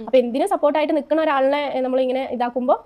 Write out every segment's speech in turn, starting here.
അപ്പൊ എന്തിനും സപ്പോർട്ടായിട്ട് നിൽക്കുന്ന ഒരാളിനെ നമ്മൾ ഇങ്ങനെ ഇതാക്കുമ്പോൾ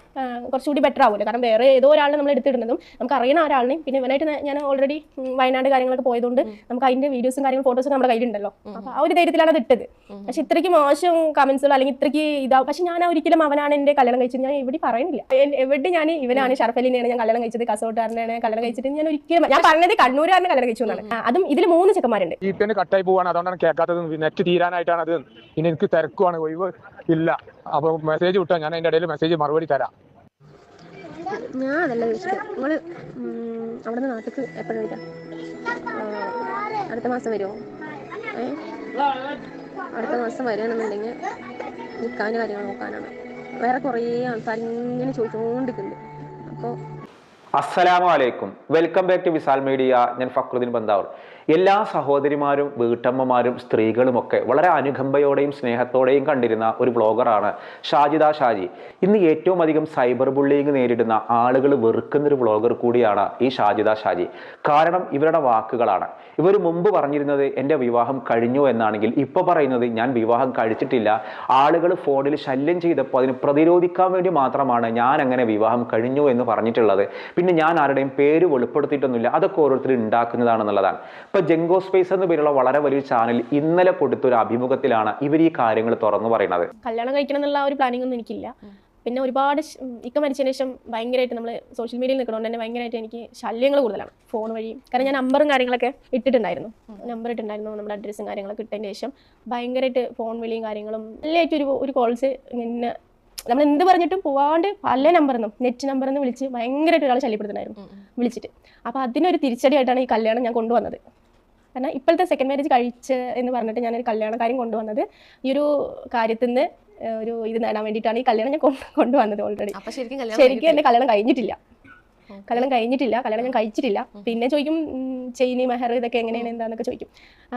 കുറച്ചുകൂടി ബെറ്റർ ആവുമല്ലോ കാരണം വേറെ ഏതോ ഒരാളിനെ നമ്മൾ എടുത്തിടുന്നതും നമുക്ക് അറിയുന്ന ഒരാളിനെയും പിന്നെ ഇവനായിട്ട് ഞാൻ- ഓൾറെഡി വയനാട് കാര്യങ്ങളൊക്കെ പോയതുകൊണ്ട് നമുക്ക് അതിന്റെ വീഡിയോസും കാര്യങ്ങളും ഫോട്ടോസും നമ്മുടെ കയ്യിലുണ്ടല്ലോ. അപ്പൊ ആ ഒരു ധൈര്യത്തിലാണ് അത് ഇട്ടത്. പക്ഷെ ഇത്രയ്ക്ക് മോശം കമന്റ്സുകൾ അല്ലെങ്കിൽ ഇത്രയ്ക്ക് ഇതാ പക്ഷെ ഞാൻ ഒരിക്കലും അവനാണ് എന്റെ കല്യാണം കഴിച്ചത്. ഞാൻ എവിടെ പറയുന്നില്ല. എവിടെ ഞാൻ ഇവനാണ് ഷർഫലിനെയാണ് ഞാൻ കല്യാണം കഴിച്ചത് കസോട്ടാറിനെയാണ് കല്യാണം കഴിച്ചിട്ട് ഞാൻ ഒരിക്കലും ഞാൻ പറഞ്ഞത് കണ്ണൂരുകാരനെ കല്യാണം കഴിച്ചു എന്നാണ്. അതും ഇതിൽ മൂന്ന് ചെക്കന്മാരുണ്ട്. കട്ടായി പോവാണ്. അതുകൊണ്ടാണ് കേൾക്കാത്തത്. നെറ്റ് തീരാനായിട്ടാണ് അത് ഇനി എനിക്ക് തിരക്കുവാണ്. ഒഴിവ് ഇല്ല. അപ്പൊ മെസ്സേജ് വിട്ടാ? ഞാൻ അതിന്റെ ഇടയിൽ മെസ്സേജ് മറുപടി തരാം. ഞാൻ അതല്ല ചോദിച്ചത് അവിടെ നിന്ന് എപ്പോഴും അടുത്ത മാസം വരുമോ ഏ അടുത്ത മാസം വരികയാണെന്നുണ്ടെങ്കിൽ നിൽക്കാനും കാര്യങ്ങൾ നോക്കാനാണ്. വേറെ കുറേ ആൾക്കാർ ഇങ്ങനെ ചോദിച്ചുകൊണ്ടിരിക്കുന്നുണ്ട് അപ്പോൾ അസ്സലാമു അലൈക്കും welcome back to Visal media. ഞാൻ ഫക്രുദ്ദീൻ ബന്ദാവർ. എല്ലാ സഹോദരിമാരും വീട്ടമ്മമാരും സ്ത്രീകളുമൊക്കെ വളരെ അനുകമ്പയോടെയും സ്നേഹത്തോടെയും കണ്ടിരുന്ന ഒരു വ്ളോഗറാണ് ഷാജിദ ഷാജി. ഇന്ന് ഏറ്റവും അധികം സൈബർ ബുള്ളിങ് നേരിടുന്ന ആളുകൾ വെറുക്കുന്ന ഒരു വ്ളോഗർ കൂടിയാണ് ഈ ഷാജിദ ഷാജി. കാരണം ഇവരുടെ വാക്കുകളാണ്. ഇവർ മുമ്പ് പറഞ്ഞിരുന്നത് എന്റെ വിവാഹം കഴിഞ്ഞു എന്നാണെങ്കിൽ ഇപ്പോൾ പറയുന്നത് ഞാൻ വിവാഹം കഴിച്ചിട്ടില്ല. ആളുകൾ ഫോണിൽ ശല്യം ചെയ്തപ്പോൾ അതിന് പ്രതിരോധിക്കാൻ വേണ്ടി മാത്രമാണ് ഞാൻ അങ്ങനെ വിവാഹം കഴിഞ്ഞു എന്ന് പറഞ്ഞിട്ടുള്ളത്. പിന്നെ ഞാൻ ആരുടെയും പേര് വെളിപ്പെടുത്തിയിട്ടൊന്നുമില്ല. അതൊക്കെ ഓരോരുത്തർ ഉണ്ടാക്കുന്നതാണെന്നുള്ളതാണ്. ഇപ്പൊ ജെങ്കോ സ്പേസ് എന്ന പേരുള്ള വളരെ വലിയ ചാനൽ ഇന്നലെ കൊടുത്തൊരു അഭിമുഖത്തിലാണ് ഇവർ ഈ കാര്യങ്ങൾ തുറന്നു പറയുന്നത്. കല്യാണം കഴിക്കണം എന്നുള്ള ഒരു പ്ലാനിംഗ് ഒന്നും എനിക്കില്ല. പിന്നെ ഒരുപാട് ഇക്ക മരിച്ചതിന് ശേഷം ഭയങ്കരമായിട്ട് നമ്മൾ സോഷ്യൽ മീഡിയയിൽ നിൽക്കുന്നതുകൊണ്ട് തന്നെ ഭയങ്കരമായിട്ട് എനിക്ക് ശല്യങ്ങൾ കൂടുതലാണ്. ഫോൺ വഴി. കാരണം ഞാൻ നമ്പറും കാര്യങ്ങളൊക്കെ ഇട്ടിട്ടുണ്ടായിരുന്നു. നമ്പർ ഇട്ടിട്ടുണ്ടായിരുന്നു. നമ്മുടെ അഡ്രസ്സും കാര്യങ്ങളൊക്കെ ഇട്ടതിന് ശേഷം ഭയങ്കരമായിട്ട് ഫോൺ വിളിയും കാര്യങ്ങളും എല്ലായിട്ട് ഒരു ഒരു കോൾസ് ഇങ്ങനെ നമ്മൾ എന്ത് പറഞ്ഞിട്ടും പോവാണ്ട് പല നമ്പറിൽ നിന്നും നെറ്റ് നമ്പറിൽ നിന്ന് വിളിച്ച് ഭയങ്കരമായിട്ട് ഒരാൾ ശല്യപ്പെടുത്തുന്നുണ്ടായിരുന്നു. വിളിച്ചിട്ട്. അപ്പോൾ അതിനൊരു തിരിച്ചടിയായിട്ടാണ് ഈ കല്യാണം ഞാൻ കൊണ്ടുവന്നത്. കാരണം ഇപ്പോഴത്തെ സെക്കൻഡ് മാരേജ് കഴിച്ച് എന്ന് പറഞ്ഞിട്ട് ഞാനൊരു കല്യാണ കാര്യം കൊണ്ടുവന്നത്. ഈ ഒരു കാര്യത്തിൽ നിന്ന് ഒരു ഇത് നേടാൻ വേണ്ടിയിട്ടാണ് ഈ കല്യാണം ഞാൻ കൊണ്ടുവന്നത് ഓൾറെഡി ശരിക്കും എന്റെ കല്യാണം കഴിഞ്ഞിട്ടില്ല. കല്യാണം കഴിഞ്ഞിട്ടില്ല കല്യാണം ഞാൻ കഴിച്ചിട്ടില്ല. പിന്നെ ചോദിക്കും ചെയിനി മെഹർ ഇതൊക്കെ എങ്ങനെയാണ് എന്താന്നൊക്കെ ചോദിക്കും.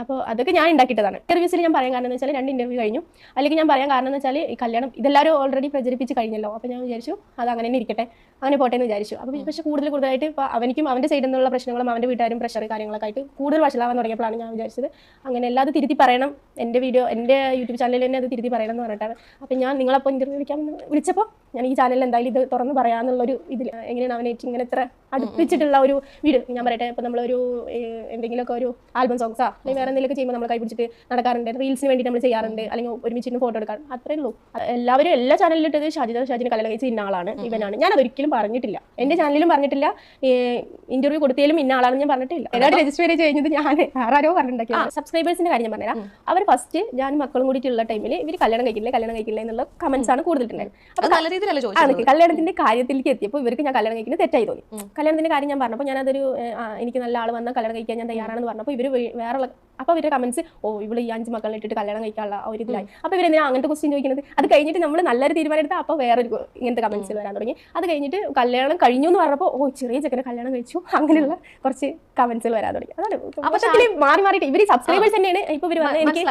അപ്പോൾ അതൊക്കെ ഞാൻ ഉണ്ടാക്കിയിട്ടതാണ്. ഇന്റർവ്യൂസിൽ ഞാൻ പറയാൻ കാരണം എന്ന് വെച്ചാൽ രണ്ട് ഇന്റർവ്യൂ കഴിഞ്ഞു. അല്ലെങ്കിൽ ഞാൻ പറയാൻ കാരണം എന്ന് വെച്ചാൽ ഈ കല്യാണം ഇതെല്ലാവരും ഓൾറെഡി പ്രചരിപ്പിച്ച് കഴിഞ്ഞല്ലോ. അപ്പോൾ ഞാൻ വിചാരിച്ചു അത് അങ്ങനെ തന്നെ ഇരിക്കട്ടെ. അങ്ങനെ പോട്ടെ എന്ന് വിചാരിച്ചു. അപ്പോൾ പക്ഷേ കൂടുതൽ കൂടുതലായിട്ട് ഇപ്പോൾ അവനിക്കും അവന്റെ സൈഡിൽ നിന്നുള്ള പ്രശ്നങ്ങളും അവന്റെ വീട്ടുകാരും പ്രഷർ കാര്യങ്ങളൊക്കെ ആയിട്ട് കൂടുതൽ വഷളാവാൻ തുടങ്ങിയപ്പോഴാണ് ഞാൻ വിചാരിച്ചത്. അങ്ങനെ എല്ലാം അത് തിരുത്തി പറയണം. എന്റെ വീഡിയോ എന്റെ യൂട്യൂബ് ചാനലിൽ തന്നെ അത് തിരുത്തി പറയണം എന്ന് പറഞ്ഞിട്ടാണ്. അപ്പോൾ ഞാൻ നിങ്ങളപ്പോൾ ഇന്റർവ്യൂ വിളിക്കാൻ വിളിച്ചപ്പോൾ ഞാൻ ഈ ചാനലിൽ എന്തായാലും ഇത് തുറന്ന് പറയാന്നുള്ളൊരു ഇതിൽ എങ്ങനെയാണ് അവനെ ഇങ്ങനെ ഇത്ര അടുപ്പിച്ചിട്ടുള്ള ഒരു വീഡിയോ ഞാൻ പറയട്ടെ ഇപ്പോൾ നമ്മളൊരു എന്തെങ്കിലും എന്തെങ്കിലുമൊക്കെ ഒരു ആൽബം സോങ്സാ അല്ലെങ്കിൽ വേറെ എന്തെങ്കിലുമൊക്കെ ചെയ്യുമ്പോൾ നമ്മൾ കൈ പിടിച്ചിട്ട് നടക്കാറുണ്ട് റീൽസിന് വേണ്ടി നമ്മൾ ചെയ്യാറുണ്ട്. അല്ലെങ്കിൽ ഒരുമിച്ചിട്ട് ഫോട്ടോ എടുക്കാറുണ്ട്. അത്രേ ഉള്ളൂ. എല്ലാവരും എല്ലാ ചാനലിലും ഇട്ടത് ഷാജിദ ഷാജിന് കല്യാണം കഴിച്ച് ഇന്ന ആളാണ് ഇവനാണ്. ഞാൻ അതൊരിക്കലും പറഞ്ഞിട്ടില്ല. എന്റെ ചാനലിലും പറഞ്ഞിട്ടില്ല. ഇന്റർവ്യൂ കൊടുത്തതിലും ഇന്ന ആളാണെന്ന് ഞാൻ പറഞ്ഞിട്ടില്ല. ഏതാണ്ട് രജിസ്റ്റർ ചെയ്ത് കഴിഞ്ഞത് ഞാൻ ആരാരോ പറഞ്ഞിട്ടുണ്ടാക്കി. സബ്സ്ക്രൈബേഴ്സിന്റെ കാര്യം ഞാൻ പറഞ്ഞുതരാം. അവർ ഫസ്റ്റ് ഞാൻ മക്കളും കൂടിയിട്ടുള്ള ടൈമിൽ ഇവർ കല്യാണം കഴിക്കില്ല കല്യാണം കഴിക്കില്ല എന്നുള്ള കമന്റ്സ് ആണ് കൂടുതൽ അപ്പോൾ കല്യാണത്തിന്റെ കാര്യത്തിലേക്ക് എത്തിയപ്പോൾ ഇവർക്ക് ഞാൻ കല്യാണം കഴിക്കുന്നത് തെറ്റായി തോന്നി. കല്യാണത്തിന്റെ കാര്യം ഞാൻ പറഞ്ഞപ്പോൾ ഞാൻ അതൊരു എനിക്ക് നല്ല ആൾ വന്നാൽ കല്യാണം കഴിക്കാൻ ഞാൻ തയ്യാറാണെന്ന് പറഞ്ഞപ്പോൾ ഇവർ വേറെ അപ്പോൾ ഇവരുടെ കമന്റ്സ് ഓ ഇവൾ ഈ അഞ്ച് മക്കളെ ഇട്ടിട്ട് കല്യാണം കഴിക്കാനുള്ള ഒരു ഇതിലായി. അപ്പോൾ ഇവരെന്തിനാ അങ്ങനത്തെ ക്വസ്റ്റ്യൻ ചോദിക്കുന്നത്? അത് കഴിഞ്ഞിട്ട് നമ്മൾ നല്ലൊരു തീരുമാനം എടുത്താൽ അപ്പോൾ വേറൊരു ഇങ്ങനത്തെ കമന്റ്സ് വരാൻ തുടങ്ങി. അത് കഴിഞ്ഞിട്ട് കല്യാണം കഴിഞ്ഞു എന്ന് പറഞ്ഞപ്പോൾ ഓ ചെറിയ ചെക്കനെ കല്യാണം കഴിച്ചു. അങ്ങനെയുള്ള കുറച്ച് കമന്റ്സ് വരാൻ തുടങ്ങി. അതാണ് മൊത്തത്തിൽ മാറി മാറിയിട്ട് ഇവർ സബ്സ്ക്രൈബേഴ്സ് തന്നെയാണ്. ഇപ്പൊ ഇവർ എനിക്ക്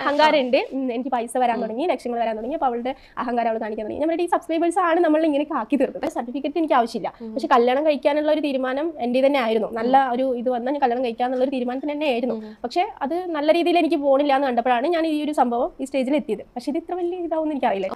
അഹങ്കാരം ഉണ്ട് എനിക്ക് പൈസ വരാൻ തുടങ്ങി ലക്ഷങ്ങൾ വരാൻ തുടങ്ങി. അപ്പൊ അവളുടെ അഹങ്കാരം അവൾ കാണിക്കാൻ തുടങ്ങി. നമ്മുടെ ഈ സബ്സ്ക്രൈബേഴ്സ് ആണ് നമ്മൾ ഇങ്ങനെ ആക്കി തീർത്തത്. സർട്ടിഫിക്കറ്റ് എനിക്ക് ആവശ്യമില്ല. പക്ഷെ കല്യാണം കഴിക്കാനുള്ള ഒരു തീരുമാനം എന്റെ തന്നെ ആയിരുന്നു. നല്ല ഒരു ഇത് വന്നാൽ ഞാൻ കല്യാണം കഴിക്കാന്നുള്ള ഒരു തീരുമാനത്തിന് തന്നെ ആയിരുന്നു. പക്ഷെ അത് നല്ല രീതിയിൽ എനിക്ക് പോണില്ല എന്ന് കണ്ടപ്പോഴാണ് ഞാൻ ഈ ഒരു സംഭവം ഈ സ്റ്റേജിൽ എത്തിയത്. പക്ഷെ ഇത് ഇത്ര വലിയ ഇതാവുമെന്ന് എനിക്കറിയില്ല.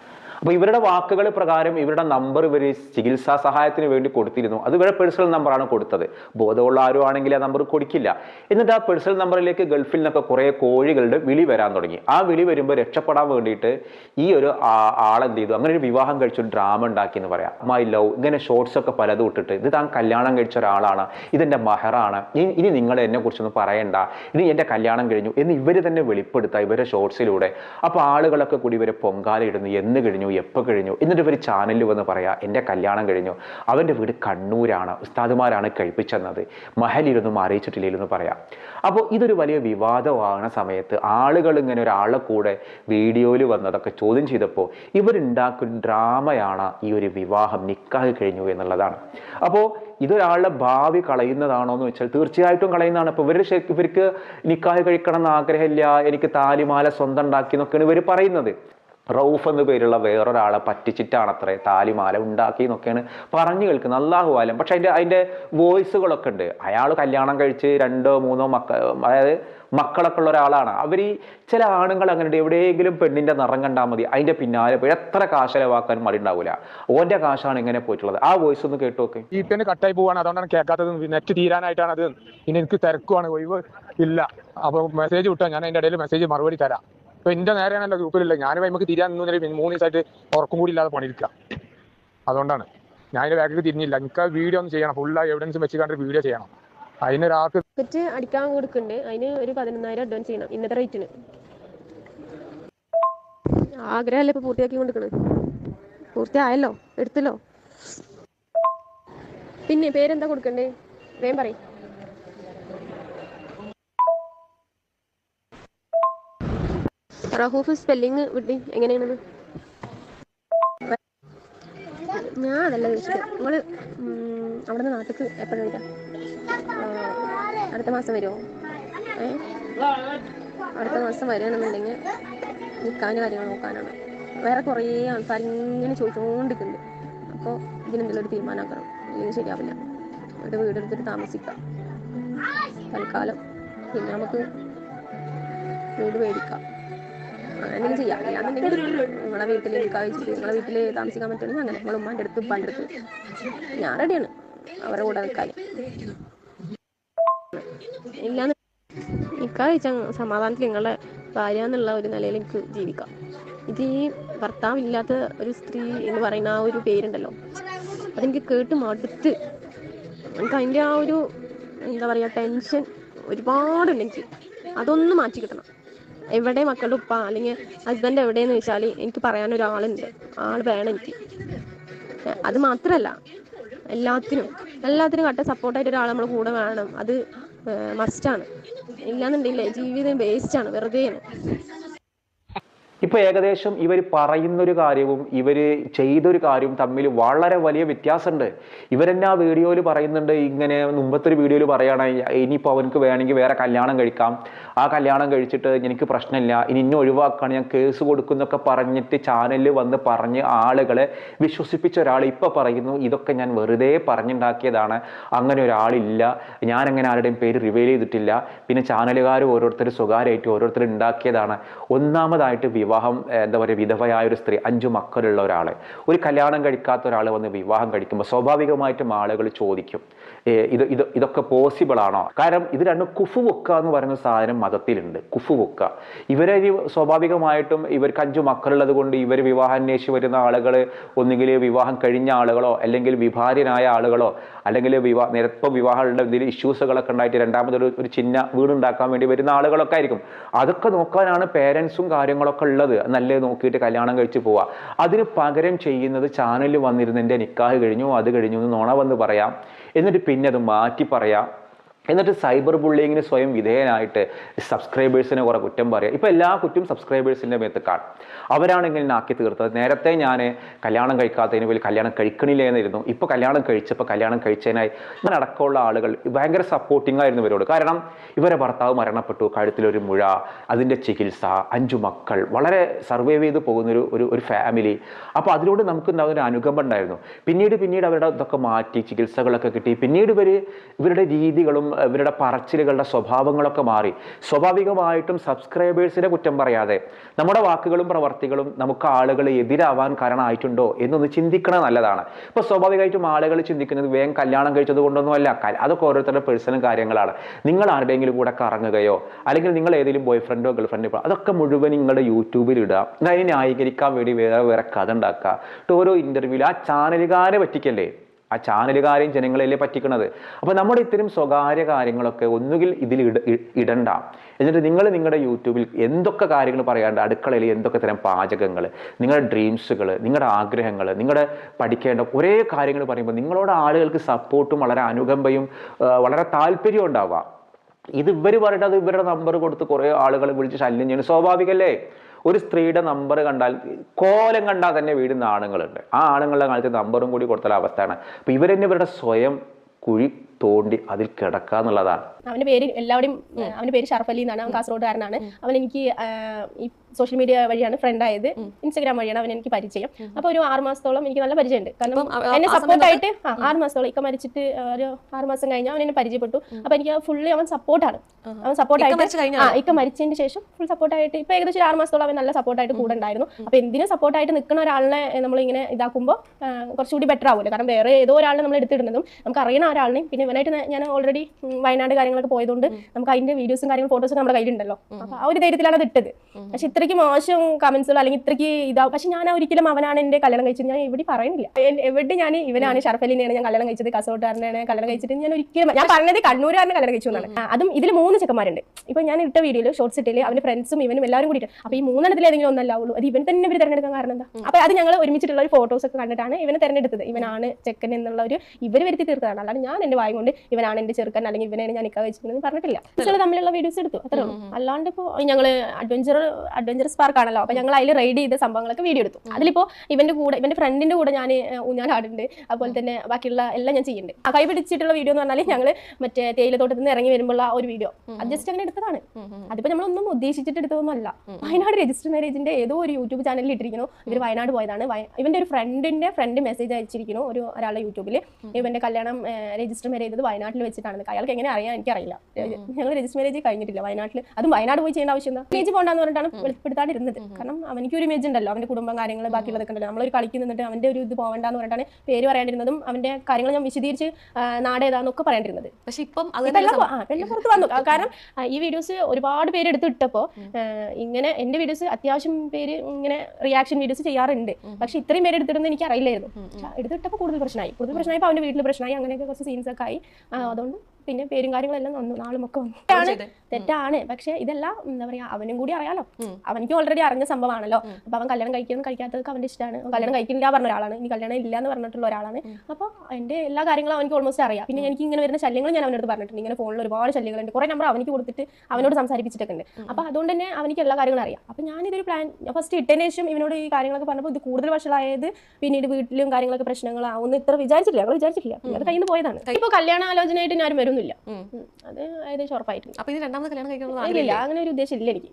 അപ്പൊ ഇവരുടെ വാക്കുകൾ പ്രകാരം ഇവരുടെ നമ്പർ ഇവർ ചികിത്സാ സഹായത്തിന് വേണ്ടി കൊടുത്തിരുന്നു. അത് ഇവരുടെ പേഴ്സണൽ നമ്പറാണ് കൊടുത്തത്. ബോധമുള്ള ആരും ആണെങ്കിൽ ആ നമ്പർ കൊടുക്കില്ല. എന്നിട്ട് ആ പേഴ്സണൽ നമ്പറിലേക്ക് ഗൾഫിൽ നിന്നൊക്കെ കുറേ കോഴികളുടെ വിളി വരാൻ തുടങ്ങി. ആ വിളി വരുമ്പോൾ രക്ഷപ്പെടാൻ വേണ്ടിയിട്ട് ഈ ഒരു ആളെന്ത് ചെയ്തു? അങ്ങനെ ഒരു വിവാഹം കഴിച്ചൊരു ഡ്രാമ ഉണ്ടാക്കി എന്ന് പറയാം. മൈ ലവ് ഇങ്ങനെ ഷോർട്സ് ഒക്കെ പലതും ഇട്ടിട്ട് ഇത് താൻ കല്യാണം കഴിച്ച ഒരാളാണ്. ഇതെന്റെ മഹറാണ് ഇനി- നിങ്ങൾ എന്നെ കുറിച്ചൊന്നും പറയണ്ട. ഇനി എന്റെ കല്യാണം കഴിഞ്ഞു. എന്ന് ഇവർ തന്നെ വെളിപ്പെടുത്തുക ഇവരുടെ ഷോർട്സിലൂടെ അപ്പോൾ ആളുകളൊക്കെ കൂടി ഇവരെ പൊങ്കാലയിടുന്നു എന്ന് കഴിഞ്ഞു. എപ്പോൾ കഴിഞ്ഞു? എന്നിട്ട് ഇവർ ചാനലിൽ വന്ന് പറയാ എന്റെ കല്യാണം കഴിഞ്ഞു. അവന്റെ വീട് കണ്ണൂരാണ്. ഉസ്താദുമാരാണ് കഴിപ്പിച്ചെന്നത്. മഹലിരുന്നും അറിയിച്ചിട്ടില്ലെന്ന് പറയാം. അപ്പോൾ ഇതൊരു വലിയ വിവാദമാകുന്ന സമയത്ത് ആളുകൾ ഇങ്ങനെ ഒരാളെ കൂടെ വീഡിയോയിൽ വന്നതൊക്കെ ചോദ്യം ചെയ്തപ്പോൾ ഇവരുണ്ടാക്കുന്ന ഡ്രാമയാണ് ഈ ഒരു വിവാഹം നിക്കാഹ് കഴിഞ്ഞു എന്നുള്ളതാണ്. അപ്പോൾ ഇതൊരാളുടെ ഭാവി കളയുന്നതാണോ എന്ന് വെച്ചാൽ തീർച്ചയായിട്ടും കളയുന്നതാണ്. ഇപ്പോൾ ഇവർ ഇവർക്ക് നിക്കാഹ് കഴിക്കണം എന്ന് ആഗ്രഹമില്ല. എനിക്ക് താലിമാല സ്വന്തം ഉണ്ടാക്കി എന്നൊക്കെയാണ് ഇവർ പറയുന്നത്. റൌഫ് എന്ന് പേരുള്ള വേറൊരാളെ പറ്റിച്ചിട്ടാണത്രേ താലിമാല ഉണ്ടാക്കി എന്നൊക്കെയാണ് പറഞ്ഞു കേൾക്കുന്നത്. അള്ളാഹു ആലം പക്ഷെ അതിന്റെ അതിന്റെ വോയിസുകളൊക്കെ ഉണ്ട്. അയാൾ കല്യാണം കഴിച്ച് രണ്ടോ മൂന്നോ മക്ക അതായത് മക്കളൊക്കെ ഉള്ള ഒരാളാണ്. അവർ ഈ ചില ആണുങ്ങൾ അങ്ങനെ എവിടെയെങ്കിലും പെണ്ണിന്റെ നിറം കണ്ടാൽ മതി. അതിന്റെ പിന്നാലെ പോയി എത്ര കാശ് ചിലവാക്കാനും മടി ഉണ്ടാവില്ല. ഓന്റെ കാശാണ് ഇങ്ങനെ പോയിട്ടുള്ളത്. ആ വോയിസ് ഒന്ന് കേട്ടു നോക്ക്. തന്നെ കട്ടായി പോവാണ്. അതുകൊണ്ടാണ് കേൾക്കാത്തത്. നെറ്റ് തീരാനായിട്ടാണ് അത് ഇനി എനിക്ക് തിരക്കുവാണ്. ഒഴിവ് ഇല്ല. അപ്പോൾ മെസ്സേജ് വിട്ടാ? ഞാൻ അതിന്റെ ഇടയിൽ മെസ്സേജ് മറുപടി തരാം. ഇപ്പൊ എന്റെ നേരെയാണല്ലോ ഗ്രൂപ്പിലില്ല ഞാൻ നമുക്ക് തിരിയാൻ നിന്നു മൂന്ന് ദിവസമായിട്ട് ഉറക്കം കൂടി ഇല്ലാതെ പണിയിരിക്കുക അതുകൊണ്ടാണ്. ഞാൻ അതിന്റെ ബാക്കിൽ തിരിഞ്ഞില്ല. എനിക്ക് ആ വീഡിയോ ഒന്ന് ചെയ്യണം. ഫുള്ള് എവിഡൻസ് വെച്ച് കണ്ട് വീഡിയോ ചെയ്യണം. അതിനൊരാൾക്ക് ടിക്കറ്റ് അടിക്കാൻ കൊടുക്കുന്നുണ്ട് അതിന് ഒരു പതിനൊന്നായിരം അഡ്വാൻസ് ചെയ്യണം. ഇന്നത്തെ റേറ്റിന് ആഗ്രഹമല്ലേ ഇപ്പൊ പൂർത്തിയാക്കി കൊടുക്കണത് പൂർത്തിയായല്ലോ? എടുത്തല്ലോ? പിന്നെ പേരെന്താ കൊടുക്കണ്ടേ? വേഗം പറയും. റഹൂഫ് സ്പെല്ലിങ് വിട്ടി എങ്ങനെയാണത്? ഞാൻ അതല്ല ചോദിച്ചത് നിങ്ങൾ അവിടെ നിന്ന് വരിക? അടുത്ത മാസം വരുമോ ഏ അടുത്ത മാസം വരികയാണെന്നുണ്ടെങ്കിൽ നിൽക്കാനും കാര്യങ്ങൾ നോക്കാനാണ്. വേറെ കുറേ ആൾക്കാർ ഇങ്ങനെ ചോദിച്ചുകൊണ്ടിരിക്കുന്നുണ്ട് അപ്പോൾ ഇതിനെന്തെങ്കിലും ഒരു തീരുമാനമാക്കണം. ഇല്ലെങ്കിൽ ശരിയാവില്ല. ഒരു വീടെടുത്തിട്ട് താമസിക്കാം. തൽക്കാലം. പിന്നെ നമുക്ക് വീട് മേടിക്കാം. എന്തെങ്കിലും ചെയ്യാം. അല്ലാന്നുണ്ടെങ്കിൽ നിങ്ങളെ വീട്ടിൽ കഴിച്ചിട്ട് നിങ്ങളെ വീട്ടിൽ താമസിക്കാൻ പറ്റുമെങ്കിൽ അങ്ങനെ നിങ്ങളെ ഉമ്മാന്റെ അടുത്ത് ഉപ്പാന്റെ അടുത്ത് ഞാൻ റെഡിയാണ്. അവരുടെ കൂടെ നിൽക്കാൻ. ഇല്ലാന്ന് നിൽക്കാൻ വെച്ചാൽ സമാധാനത്തിൽ നിങ്ങളുടെ ഭാര്യ എന്നുള്ള ഒരു നിലയിൽ എനിക്ക് ജീവിക്കാം. ഇത് ഈ ഭർത്താവില്ലാത്ത ഒരു സ്ത്രീ എന്ന് പറയുന്ന ആ ഒരു പേരുണ്ടല്ലോ. അതെനിക്ക് കേട്ട് മടുത്ത്. എനിക്ക് അതിന്റെ ആ ഒരു എന്താ പറയുക ടെൻഷൻ ഒരുപാടുണ്ട് എനിക്ക്. അതൊന്ന് മാറ്റി കിട്ടണം. എവിടെ മക്കളുടെ ഉപ്പ അല്ലെങ്കിൽ ഹസ്ബൻഡ് എവിടെയെന്ന് വെച്ചാൽ എനിക്ക് പറയാൻ ഒരാളുണ്ട് ആൾ വേണം എനിക്ക്. അത് മാത്രമല്ല എല്ലാത്തിനും എല്ലാത്തിനും കട്ട സപ്പോർട്ടായിട്ട് ഒരാൾ നമ്മൾ കൂടെ വേണം. അത് മസ്റ്റാണ് ഇല്ലാന്നുണ്ടെങ്കിൽ ജീവിതം വേസ്റ്റാണ് വെറുതെയാണ്. ഇപ്പൊ ഏകദേശം ഇവർ പറയുന്നൊരു കാര്യവും ഇവർ ചെയ്തൊരു കാര്യവും തമ്മിൽ വളരെ വലിയ വ്യത്യാസമുണ്ട്. ഇവരെന്നെ ആ വീഡിയോയിൽ പറയുന്നുണ്ട് ഇങ്ങനെ മുമ്പത്തെ ഒരു വീഡിയോയിൽ പറയുകയാണെങ്കിൽ ഇനിയിപ്പോൾ അവനക്ക് വേണമെങ്കിൽ വേറെ കല്യാണം കഴിക്കാം. ആ കല്യാണം കഴിച്ചിട്ട് എനിക്ക് പ്രശ്നമില്ല ഇനി ഇന്നെ ഒഴിവാക്കുകയാണ് ഞാൻ കേസ് കൊടുക്കുന്നൊക്കെ പറഞ്ഞിട്ട് ചാനലിൽ വന്ന് പറഞ്ഞ് ആളുകളെ വിശ്വസിപ്പിച്ച ഒരാൾ ഇപ്പോൾ പറയുന്നു ഇതൊക്കെ ഞാൻ വെറുതെ പറഞ്ഞുണ്ടാക്കിയതാണ്. അങ്ങനെ ഒരാളില്ല ഞാനങ്ങനെ ആരുടെയും പേര് റിവീൽ ചെയ്തിട്ടില്ല. പിന്നെ ചാനലുകാർ ഓരോരുത്തർ സ്വകാര്യമായിട്ട് ഓരോരുത്തർ ഉണ്ടാക്കിയതാണ്. ഒന്നാമതായിട്ട് വിവാഹം ഏർ, എന്താ പറയുക വിധവയായ ഒരു സ്ത്രീ അഞ്ചു മക്കളുള്ള ഒരാൾ ഒരു കല്യാണം കഴിക്കാത്ത ഒരാൾ വന്ന് വിവാഹം കഴിക്കുമ്പോൾ സ്വാഭാവികമായിട്ടും ആളുകൾ ചോദിക്കും ഇത് ഇത് ഇതൊക്കെ പോസിബിൾ ആണോ? കാരണം ഇത് രണ്ടും കുഫു വുക്ക എന്ന് പറയുന്ന സാധനം മതത്തിലുണ്ട് കുഫു വുക്ക. ഇവരെ സ്വാഭാവികമായിട്ടും ഇവർക്ക് അഞ്ചു മക്കളുള്ളത് കൊണ്ട് ഇവർ വിവാഹം അന്വേഷിച്ച് വരുന്ന ആളുകൾ ഒന്നുകിൽ വിവാഹം കഴിഞ്ഞ ആളുകളോ അല്ലെങ്കിൽ വിഭാര്യനായ ആളുകളോ അല്ലെങ്കിൽ വിവാഹ നിരത്വ വിവാഹങ്ങളുടെ ഇതിൽ ഇഷ്യൂസുകളൊക്കെ ഉണ്ടായിട്ട് രണ്ടാമതൊരു ഒരു ചിന്ന വീടുണ്ടാക്കാൻ വേണ്ടി വരുന്ന ആളുകളൊക്കെ ആയിരിക്കും. അതൊക്കെ നോക്കാനാണ് പേരൻസും കാര്യങ്ങളൊക്കെ ഉള്ളത്. നല്ലത് നോക്കിയിട്ട് കല്യാണം കഴിച്ച് പോവുക അതിന് പകരം ചെയ്യുന്നത് ചാനലിൽ വന്നിരുന്നതിന്റെ നിക്കാഹ് കഴിഞ്ഞു അത് കഴിഞ്ഞു എന്ന് നോണ വന്ന് പറയാം. എന്നിട്ട് പിന്നെ അത് മാറ്റി പറയാം. എന്നിട്ട് സൈബർ ബുള്ളിങ്ങിന് സ്വയം വിധേയനായിട്ട് സബ്സ്ക്രൈബേഴ്സിനെ കുറെ കുറ്റം പറയാം. ഇപ്പം എല്ലാ കുറ്റം സബ്സ്ക്രൈബേഴ്സിന്റെ മേത്ത് കാണും. അവരാണ് ഇങ്ങനെ ആക്കി തീർത്തത്. നേരത്തെ ഞാൻ കല്യാണം കഴിക്കാത്തതിന് വലിയ കല്യാണം കഴിക്കണില്ല എന്നിരുന്നു. ഇപ്പോൾ കല്യാണം കഴിച്ചപ്പോൾ കല്യാണം കഴിച്ചതിനായി ഇങ്ങനെ അടക്കമുള്ള ആളുകൾ ഭയങ്കര സപ്പോർട്ടിംഗ് ആയിരുന്നു ഇവരോട്. കാരണം ഇവരെ ഭർത്താവ് മരണപ്പെട്ടു. കഴുത്തിലൊരു മുഴ അതിന്റെ ചികിത്സ അഞ്ചു മക്കൾ വളരെ സർവൈവ് ചെയ്ത് പോകുന്നൊരു ഒരു ഒരു ഫാമിലി അപ്പോൾ അതിലൂടെ നമുക്ക് ഉണ്ടാകുന്ന ഒരു അനുകമ്പ ഉണ്ടായിരുന്നു. പിന്നീട് പിന്നീട് അവരുടെ ഇതൊക്കെ മാറ്റി ചികിത്സകളൊക്കെ കിട്ടി. പിന്നീട് ഇവർ ഇവരുടെ രീതികളും ഇവരുടെ പറച്ചിലുകളുടെ സ്വഭാവങ്ങളൊക്കെ മാറി. സ്വാഭാവികമായിട്ടും സബ്സ്ക്രൈബേഴ്സിനെ കുറ്റം പറയാതെ നമ്മുടെ വാക്കുകളും പ്രവർത്തികളും നമുക്ക് ആളുകൾ എതിരാവാൻ കാരണമായിട്ടുണ്ടോ എന്നൊന്ന് ചിന്തിക്കണത് നല്ലതാണ്. ഇപ്പോൾ സ്വാഭാവികമായിട്ടും ആളുകൾ ചിന്തിക്കുന്നത് വേഗം കല്യാണം കഴിച്ചത് കൊണ്ടൊന്നും അല്ല അതൊക്കെ ഓരോരുത്തരുടെ പേഴ്സണൽ കാര്യങ്ങളാണ്. നിങ്ങൾ ആരുടെയെങ്കിലും കൂടെ കറങ്ങുകയോ അല്ലെങ്കിൽ നിങ്ങൾ ഏതെങ്കിലും ബോയ് ഫ്രണ്ടോ ഗേൾ ഫ്രണ്ടോ അതൊക്കെ മുഴുവൻ നിങ്ങളുടെ യൂട്യൂബിൽ ഇടുക. അതിനെ ന്യായീകരിക്കാൻ വേണ്ടി വേറെ വേറെ കഥ ഉണ്ടാക്കുക. ഓരോ ഇന്റർവ്യൂവിൽ ആ ചാനലുകാരെ പറ്റിക്കല്ലേ? ആ ചാനലുകാരെയും ജനങ്ങളെയല്ലേ പറ്റിക്കണത്. അപ്പോൾ നമ്മുടെ ഇത്തരം സ്വകാര്യ കാര്യങ്ങളൊക്കെ ഒന്നുകിൽ ഇതിൽ ഇട ഇടണ്ട. എന്നിട്ട് നിങ്ങൾ നിങ്ങളുടെ യൂട്യൂബിൽ എന്തൊക്കെ കാര്യങ്ങൾ പറയാണ്ട് അടുക്കളയിൽ എന്തൊക്കെ തരം പാചകങ്ങൾ നിങ്ങളുടെ ഡ്രീംസുകൾ നിങ്ങളുടെ ആഗ്രഹങ്ങൾ നിങ്ങളുടെ പഠിക്കേണ്ട ഒരേ കാര്യങ്ങൾ പറയുമ്പോൾ നിങ്ങളോട് ആളുകൾക്ക് സപ്പോർട്ടും വളരെ അനുകമ്പയും വളരെ താല്പര്യവും ഉണ്ടാവുക. ഇത് ഇവർ പറയണത് ഇവരുടെ നമ്പർ കൊടുത്ത് കുറേ ആളുകൾ വിളിച്ച് ശല്യം ചെയ്യുന്നത് സ്വാഭാവികല്ലേ? ഒരു സ്ത്രീയുടെ നമ്പർ കണ്ടാൽ കോലം കണ്ടാൽ തന്നെ വീടുന്ന ആണുങ്ങളുണ്ട്. ആ ആണുങ്ങളുടെ കാലത്ത് നമ്പറും കൂടി കൊടുത്തുള്ള അവസ്ഥയാണ് അപ്പോൾ ഇവരെന്നെ ഇവരുടെ സ്വയം കുഴി തോണ്ടി അതിൽ കിടക്കുക എന്നുള്ളതാണ്. അവന്റെ പേര് എല്ലാവരും അവന്റെ പേര് ഷർഫ് അലി എന്നാണ്. അവൻ കാസർഗോഡുകാരനാണ്. അവൻ എനിക്ക് ഈ സോഷ്യൽ മീഡിയ വഴിയാണ് ഫ്രണ്ട് ആയത്. ഇൻസ്റ്റാഗ്രാം വഴിയാണ് അവൻ എനിക്ക് പരിചയം. അപ്പൊ ഒരു ആറ് മാസത്തോളം എനിക്ക് നല്ല പരിചയമുണ്ട്. കാരണം എന്നെ സപ്പോർട്ട് ആയിട്ട് ആറ് മാസത്തോളം ഇക്ക മരിച്ചിട്ട് ഒരു ആറ് മാസം കഴിഞ്ഞാൽ അവൻ എന്നെ പരിചയപ്പെട്ടു. അപ്പൊ എനിക്ക് ഫുള്ളി അവൻ സപ്പോർട്ടാണ് അവൻ സപ്പോർട്ട് ആയിട്ട് മരിച്ച് ആ ഇക്ക മരിച്ചതിന് ശേഷം ഫുൾ സപ്പോർട്ടായിട്ട് ഇപ്പൊ ഏകദേശം ഒരു ആറ് മാസത്തോളം അവൻ നല്ല സപ്പോർട്ടായിട്ട് കൂടെ ഉണ്ടായിരുന്നു. അപ്പൊ എന്തിനും സപ്പോർട്ടായിട്ട് നിൽക്കുന്ന ഒരാളിനെ നമ്മൾ ഇങ്ങനെ ഇതാക്കുമ്പോൾ കുറച്ചുകൂടി ബെറ്റർ ആവുമല്ലോ കാരണം വേറെ ഏതോ ഒരാളെ നമ്മൾ എടുത്തിടുന്നതും നമുക്ക് അറിയുന്ന ഒരാളിനെയും പിന്നെ ഇവനായിട്ട് ഞാൻ- ഓൾറെഡി വയനാട് കാര്യങ്ങളൊക്കെ പോയതുകൊണ്ട് നമുക്ക് അതിന്റെ വീഡിയോസും കാര്യങ്ങളും ഫോട്ടോസും നമ്മുടെ കയ്യിലുണ്ടല്ലോ. അപ്പൊ ആ ഒരു ധൈര്യത്തിലാണ് അത് ഇട്ടത് പക്ഷെ ഇത്രയ്ക്ക് മോശം കമന്റ്സുകൾ അല്ലെങ്കിൽ ഇത്രയ്ക്ക് ഇതാ പക്ഷെ ഞാൻ ഒരിക്കലും അവനാണ് എന്റെ കല്യാണം കഴിച്ചത്. ഞാൻ എവിടെ പറയുന്നില്ല. എവിടെ ഞാൻ ഇവനാണ് ഷർഫലിനെയാണ് ഞാൻ കല്യാണം കഴിച്ചത് കസോട്ടാറിനെയാണ് കല്യാണം കഴിച്ചിട്ട് ഞാൻ ഒരിക്കലും ഞാൻ പറഞ്ഞത് കണ്ണൂരുകാരനെ കല്യാണം കഴിച്ചു എന്നാണ്. അതും ഇതിൽ മൂന്ന് ചെക്കന്മാരുണ്ട്. ഇപ്പൊ ഞാൻ ഇട്ട വീഡിയോയിൽ ഷോർട്സ് ഇട്ടിൽ അവന്റെ ഫ്രണ്ട്സും ഇവനും എല്ലാവരും കൂടിയിട്ട്. അപ്പൊ ഈ മൂന്നെണ്ണത്തിൽ ഏതെങ്കിലും ഒന്നല്ല ഉള്ളൂ അത് ഇവൻ തന്നെ ഇവർ തിരഞ്ഞെടുക്കാൻ കാരണം എന്താ? അപ്പൊ അത് ഞങ്ങൾ ഒരുമിച്ചിട്ടുള്ള ഒരു ഫോട്ടോസ് ഒക്കെ കണ്ടിട്ടാണ് ഇവനെ തിരഞ്ഞെടുത്തത്. ഇവനാണ് ചെക്കൻ എന്നുള്ള ഒരു ഇവർ വരുത്തി തീർത്തതാണ്. അല്ലാണ്ട് ഞാൻ എന്റെ വായും കൊണ്ട് ഇവനാണ് എന്റെ ചെറുക്കൻ അല്ലെങ്കിൽ ഇവനാണ് ഞാൻ നിൽക്കാൻ വെച്ചിരിക്കുന്നത് പറഞ്ഞിട്ടില്ല. ചില തമ്മിലുള്ള വീഡിയോസ് എടുത്തു അത്രേ ഉള്ളൂ. അല്ലാണ്ട് ഇപ്പോൾ ഞങ്ങൾ അഡ്വഞ്ചർ അഡ്വഞ്ചറസ് പാർക്ക് ആണല്ലോ. അപ്പൊ ഞങ്ങൾ അതിൽ റൈഡ് ചെയ്ത സംഭവങ്ങളൊക്കെ വീഡിയോ എടുത്തു. അതിലിപ്പോ ഇവന്റെ കൂടെ ഇവന്റെ ഫ്രണ്ടിന്റെ കൂടെ ഞാൻ ഊഞ്ഞാലാടുണ്ട് അതുപോലെ തന്നെ ബാക്കിയുള്ള എല്ലാം ഞാൻ ചെയ്യുന്നുണ്ട്. ആ കൈ പിടിച്ചിട്ടുള്ള വീഡിയോ എന്ന് പറഞ്ഞാൽ ഞങ്ങൾ മറ്റേ തേയിലത്തോട്ടത്തിൽ നിന്ന് ഇറങ്ങി വരുമ്പോൾ ആ ഒരു വീഡിയോ അത് ജസ്റ്റ് അങ്ങനെ എടുത്തതാണ്. അതിപ്പോ നമ്മളൊന്നും ഉദ്ദേശിച്ചിട്ട് എടുത്തതൊന്നും അല്ല വയനാട് രജിസ്റ്റർ മാരേജിന്റെ ഏതോ ഒരു യൂട്യൂബ് ചാനലിൽ ഇട്ടിരിക്കുന്നു. ഇവർ വയനാട് പോയതാണ്. ഇവന്റെ ഒരു ഫ്രണ്ടിന്റെ ഫ്രണ്ട് മെസ്സേജ് അയച്ചിരിക്കുന്നു. ഒരു ഒരാളുടെ യൂട്യൂബിൽ ഇവന്റെ കല്യാണം രജിസ്റ്റർ മാരേജ് ചെയ്തത് വയനാട്ടിൽ വെച്ചിട്ടാണ് അയാൾക്ക് എങ്ങനെ അറിയാൻ എനിക്കറിയില്ല. ഞങ്ങൾ രജിസ്റ്റർ മാരേജ് കഴിഞ്ഞിട്ടില്ല വയനാട്ടിൽ അതും വയനാട് പോയി ചെയ്യേണ്ട ആവശ്യം എന്താ? ഇമേജ് പോകണ്ടെന്ന് പറഞ്ഞിട്ടാണ് വെളിപ്പെടുത്താണ്ടിരുന്നത്. കാരണം അവനിക്ക് ഒരു ഇമേജ് ഉണ്ടല്ലോ അവന്റെ കുടുംബം കാര്യങ്ങൾ ബാക്കിയുള്ളതൊക്കെ ഉണ്ടല്ലോ. നമ്മളൊരു കളിക്ക് നിന്നിട്ട് അവന്റെ ഒരു ഇത് പോകണ്ടെന്ന് പറഞ്ഞിട്ടാണ് പേര് പറയാണ്ടിരുന്നതും അവന്റെ കാര്യങ്ങൾ ഞാൻ വിശദീകരിച്ച് നാടേതാന്നൊക്കെ പറയേണ്ടിരുന്നത്. പക്ഷെ ഇപ്പം എല്ലാം പുറത്ത് വന്നു. കാരണം ഈ വീഡിയോസ് ഒരുപാട് പേര് എടുത്ത് ഇട്ടപ്പോ ഇങ്ങനെ എന്റെ വീഡിയോസ് അത്യാവശ്യം പേര് ഇങ്ങനെ റിയാക്ഷൻ വീഡിയോസ് ചെയ്യാറുണ്ട്. പക്ഷെ ഇത്രയും പേര് എടുത്തിടുന്നത് എനിക്ക് അറിയില്ലായിരുന്നു എടുത്തിട്ടപ്പോ എടുത്തിട്ടപ്പോൾ കൂടുതൽ പ്രശ്നമായി. കൂടുതൽ പ്രശ്നമായപ്പോൾ അവന്റെ വീട്ടിൽ പ്രശ്നമായി. അങ്ങനെയൊക്കെ കുറച്ച് സീൻസ് ഒക്കെ ആയി. ആ, അതുകൊണ്ട് പിന്നെ പേരും കാര്യങ്ങളെല്ലാം വന്നു നാളും ഒക്കെ വന്നു. തെറ്റാണ് പക്ഷെ ഇതെല്ലാം എന്താ പറയാ അവനും കൂടി അറിയാലോ. അവനിക്ക് ഓൾറെഡി അറിഞ്ഞ സംഭവമാണല്ലോ. അപ്പൊ അവൻ കല്യാണം കഴിക്കണം കഴിക്കാത്തതൊക്കെ അവന്റെ ഇഷ്ടമാണ് കല്യാണം കഴിക്കില്ല പറഞ്ഞ ഒരാളാണ്. ഇനി കല്യാണം ഇല്ല എന്ന് പറഞ്ഞിട്ടുള്ള ഒരാളാണ്. അപ്പൊ എന്റെ എല്ലാ കാര്യങ്ങളും അവനിക്ക് ഓൾമോസ്റ്റ് അറിയാം. പിന്നെ എനിക്ക് ഇങ്ങനെ വരുന്ന ശല്യങ്ങൾ ഞാൻ അവനോട് പറഞ്ഞിട്ടുണ്ട്. ഇങ്ങനെ ഫോണിൽ ഒരുപാട് ശല്യങ്ങളുണ്ട്. കുറെ നമ്പർ അവനിക്ക് കൊടുത്തിട്ട് അവനോട് സംസാരിപ്പിച്ചിട്ടൊക്കെ ഉണ്ട്. അപ്പൊ അതുകൊണ്ട് തന്നെ അവനിക്ക് എല്ലാ കാര്യങ്ങളും അറിയാം. അപ്പൊ ഞാൻ ഇതൊരു പ്ലാൻ ഫസ്റ്റ് ഇട്ടതിന് ശേഷം ഇവനോട് ഈ കാര്യങ്ങളൊക്കെ പറഞ്ഞപ്പോൾ ഇത് കൂടുതൽ വഷളായത് പിന്നീട് വീട്ടിലും കാര്യങ്ങളൊക്കെ പ്രശ്നങ്ങളാവുന്ന ഇത്ര വിചാരിച്ചില്ല ഞങ്ങൾ വിചാരിച്ചിട്ടില്ല. അത് കയ്യിൽ നിന്ന് പോയതാണ് ഇപ്പൊ കല്യാണ ആലോചനയായിട്ട് ഞാൻ വരുന്നില്ല ഉം. അത് ഏകദേശം ഉറപ്പായിട്ടുണ്ട് അപ്പൊ ഇനി രണ്ടാമത് കല്യാണം കഴിക്കണം ഇല്ല അങ്ങനെ ഒരു ഉദ്ദേശം ഇല്ല എനിക്ക്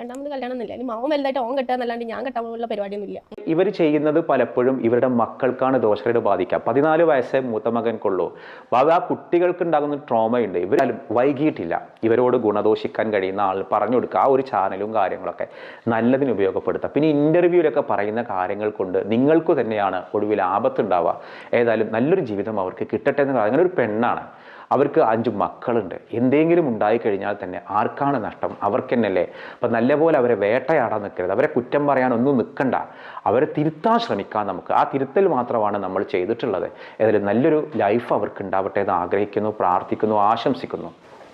രണ്ടാമത് കല്യാണം ഒന്നുമില്ല ഇനി മാവും വലുതായിട്ട് ഓൻ കെട്ടാന്നല്ലാണ്ട് ഞാൻ കെട്ടാനുള്ള പരിപാടിയൊന്നും ഇല്ല ഇവർ ചെയ്യുന്നത് പലപ്പോഴും ഇവരുടെ മക്കൾക്കാണ് ദോഷകരമായിട്ട് ബാധിക്കാം പതിനാല് വയസ്സേ മൂത്ത മകൻക്കുള്ളൂ. അപ്പൊ ആ കുട്ടികൾക്ക് ഉണ്ടാകുന്ന ട്രോമയുണ്ട്. ഇവർ വൈകിയിട്ടില്ല. ഇവരോട് ഗുണദോഷിക്കാൻ കഴിയുന്ന ആൾ പറഞ്ഞു കൊടുക്കുക. ആ ഒരു ചാനലും കാര്യങ്ങളൊക്കെ നല്ലതിന് ഉപയോഗപ്പെടുത്തുക പിന്നെ ഇന്റർവ്യൂവിലൊക്കെ പറയുന്ന കാര്യങ്ങൾ കൊണ്ട് നിങ്ങൾക്ക് തന്നെയാണ് ഒടുവിൽ ആപത്തുണ്ടാവുക. ഏതായാലും നല്ലൊരു ജീവിതം അവർക്ക് കിട്ടട്ടെ എന്ന് പറയുന്നത്. അങ്ങനെ ഒരു പെണ്ണാണ്. അവർക്ക് അഞ്ച് മക്കളുണ്ട്. എന്തെങ്കിലും ഉണ്ടായിക്കഴിഞ്ഞാൽ തന്നെ ആർക്കാണ് നഷ്ടം? അവർക്ക് തന്നെയല്ലേ അപ്പം നല്ലപോലെ അവരെ വേട്ടയാടാൻ നിൽക്കരുത്. അവരെ കുറ്റം പറയാനൊന്നും നിൽക്കണ്ട. അവരെ തിരുത്താൻ ശ്രമിക്കാം നമുക്ക്. ആ തിരുത്തൽ മാത്രമാണ് നമ്മൾ ചെയ്തിട്ടുള്ളത്. ഏതായാലും നല്ലൊരു ലൈഫ് അവർക്ക് ഉണ്ടാവട്ടെ എന്ന് ആഗ്രഹിക്കുന്നു പ്രാർത്ഥിക്കുന്നു ആശംസിക്കുന്നു.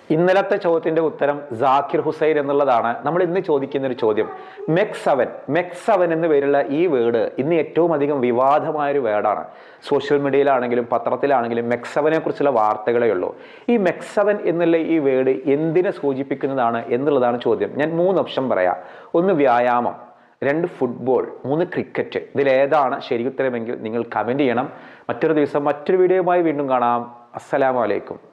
ഇന്നലത്തെ ചോദ്യത്തിന്റെ ഉത്തരം ജാക്കിർ ഹുസൈൻ എന്നുള്ളതാണ്. നമ്മൾ ഇന്ന് ചോദിക്കുന്ന ഒരു ചോദ്യം. മെക്സവൻ മെക്സവൻ മെക് സെവൻ എന്ന പേരുള്ള ഈ വേർഡ് ഇന്ന് ഏറ്റവും അധികം വിവാദമായ ഒരു വേർഡാണ്. സോഷ്യൽ മീഡിയയിലാണെങ്കിലും പത്രത്തിലാണെങ്കിലും മെക് സെവനെ കുറിച്ചുള്ള വാർത്തകളേ ഉള്ളൂ. ഈ മെക്സവൻ എന്നുള്ള ഈ വേർഡ് എന്തിനെ സൂചിപ്പിക്കുന്നതാണ് എന്നുള്ളതാണ് ചോദ്യം. ഞാൻ മൂന്ന് ഓപ്ഷൻ പറയാം. ഒന്ന് വ്യായാമം രണ്ട് ഫുട്ബോൾ മൂന്ന് ക്രിക്കറ്റ് ഇതിലേതാണ് ശരി ഉത്തരമെങ്കിൽ നിങ്ങൾ കമന്റ് ചെയ്യണം. മറ്റൊരു ദിവസം മറ്റൊരു വീഡിയോയുമായി വീണ്ടും കാണാം. അസ്സലാമു അലൈക്കും.